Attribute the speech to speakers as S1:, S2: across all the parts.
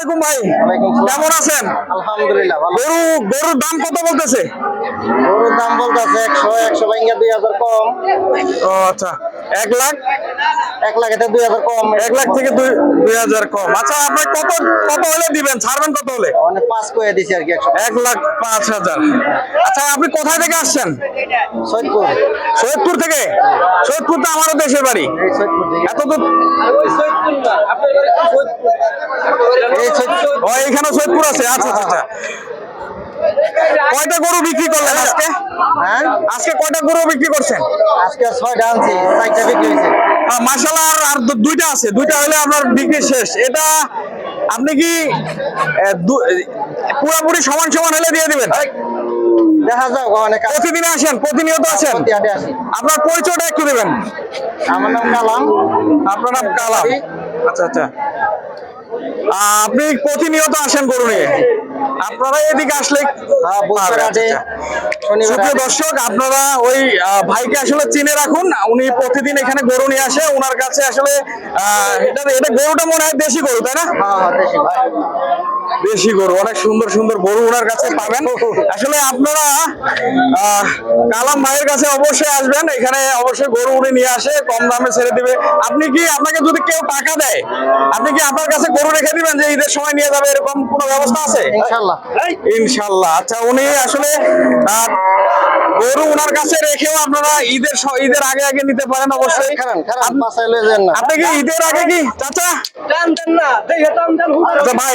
S1: আলাইকুম ভাই। কেমন আছেন?
S2: আলহামদুলিল্লাহ
S1: গরু গরুর দাম কত বলতেছে?
S2: গরুর দাম বলতেছে একশো একশো ভাঙ্গা দুই হাজার কম।
S1: ও আচ্ছা। এক লাখ?
S2: এক লাখ এটা দুই হাজার কম।
S1: এক লাখ থেকে দুই দুই হাজার কম। আচ্ছা আপনি কত কত হলে দিবেন? ছাড়বেন কত হলে?
S2: মানে পাঁচ করে দিছি আর কি একশো
S1: এক লাখ পাঁচ হাজার। আচ্ছা আপনি কোথায় থেকে আসছেন?
S2: সৈয়দপুর।
S1: সৈয়দপুর থেকে? সৈয়দপুর তো আমারও দেশের বাড়ি।
S2: এই সৈয়দপুর থেকে।
S1: এত
S2: সৈয়দপুর।
S1: ও এখানে সৈয়দপুর আছে আচ্ছা আচ্ছা আচ্ছা। কয়টা গরু বিক্রি করলেন আজকে?
S2: হ্যাঁ?
S1: আজকে কয়টা গরু বিক্রি করছেন?
S2: আজকে ছয়টা আনছি চারটা বিক্রি হয়েছে।
S1: মার্শাল আর আর দুইটা আছে। দুইটা হলে আপনার বিক্রি শেষ। এটা আপনি কি পুরোপুরি সমান সমান হলে দিয়ে দিবেন?
S2: দেখা যাক অনেক
S1: প্রতিদিন আসেন প্রতিনিয়ত আসেন? আপনার পরিচয়টা একটু দেবেন।
S2: আমার নাম কালাম।
S1: আপনার নাম কালাম। আচ্ছা আচ্ছা। আপনি প্রতিনিয়ত আসেন গরু নিয়ে আপনারা এদিকে আসলে
S2: হ্যাঁ
S1: সুপ্রিয় দর্শক আপনারা ওই ভাইকে আসলে চিনে রাখুন। উনি প্রতিদিন এখানে গরু নিয়ে আসে। ওনার কাছে আসলে আহ, এটা এটা গরুটা মনে হয় দেশি গরু তাই না?
S2: হ্যাঁ হ্যাঁ দেশি ভাই।
S1: দেশি গরু অনেক সুন্দর সুন্দর গরু ওনার কাছে পাবেন। আসলে আপনারা কালাম ভাইয়ের কাছে অবশ্যই আসবেন। এখানে অবশ্যই গরু উনি নিয়ে আসে কম দামে ছেড়ে দিবে। আপনি কি আপনাকে যদি কেউ টাকা দেয় আপনি কি আপনার কাছে গরু রেখে দিবেন যে ঈদের সময় নিয়ে যাবে এরকম কোনো ব্যবস্থা আছে?
S2: ইনশাল্লাহ
S1: ইনশাল্লাহ আচ্ছা উনি আসলে গরু ওনার কাছে রেখেও আপনারা ঈদের ঈদের আগে আগে নিতে পারেন অবশ্যই। আপনি কি ঈদের আগে কি চাচা? আচ্ছা ভাই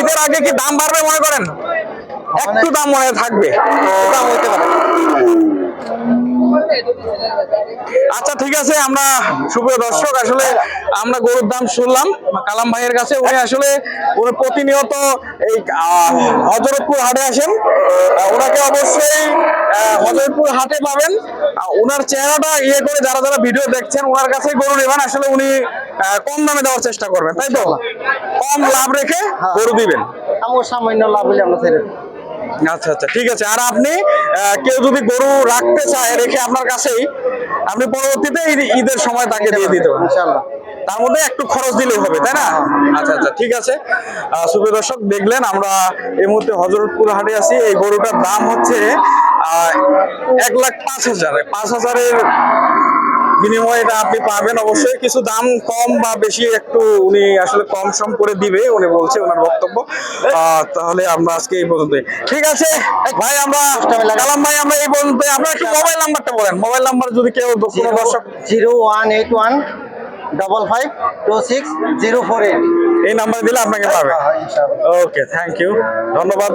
S1: ঈদের আগে কি দাম বাড়বে মনে করেন? একটু দাম মনে থাকবে
S2: দাম হইতে পারে।
S1: আচ্ছা ঠিক আছে আমরা সুপ্রিয় দর্শক আসলে আমরা গরুর দাম শুনলাম কালাম ভাইয়ের কাছে। উনি আসলে উনি প্রতিনিয়ত এই হজরতপুর হাটে আসেন। ওনাকে অবশ্যই হজরতপুর হাটে পাবেন। ওনার চেহারাটা ইয়ে করে যারা যারা ভিডিও দেখছেন ওনার কাছে গরু নেবেন। আসলে উনি কম দামে দেওয়ার চেষ্টা করবেন তাই তো? কম লাভ রেখে গরু দিবেন।
S2: আমার সামান্য লাভ হলে আমরা ছেড়ে।
S1: আচ্ছা আচ্ছা ঠিক আছে। আর আপনি কেউ যদি গরু রাখতে চায় রেখে আপনার কাছেই আপনি পরবর্তীতে ঈদ- ঈদের সময় তাকে দিয়ে দিতে পারেন। তার মধ্যে একটু খরচ দিলেই হবে তাই না? আচ্ছা আচ্ছা ঠিক আছে। সুপ্রিয় দর্শক দেখলেন আমরা এই মুহূর্তে হজরতপুর হাটে আছি। এই গরুটার দাম হচ্ছে এক লাখ পাঁচ হাজার। পাঁচ হাজারের বিনিময়ে এটা আপনি পাবেন অবশ্যই। কিছু দাম কম বা বেশি একটু উনি আসলে কম সম করে দিবে উনি বলছে ওনার বক্তব্য। তাহলে আমরা আজকে এই পর্যন্ত ঠিক আছে? ভাই আমরা কালাম ভাই আমরা এই পর্যন্ত আপনার একটু মোবাইল নাম্বারটা বলেন। মোবাইল নাম্বার যদি কেউ কোনো দর্শক
S2: zero one eight one double five two six zero four eight.
S1: এই নাম্বার দিলে আপনাকে পাবে। ওকে থ্যাংক ইউ ধন্যবাদ।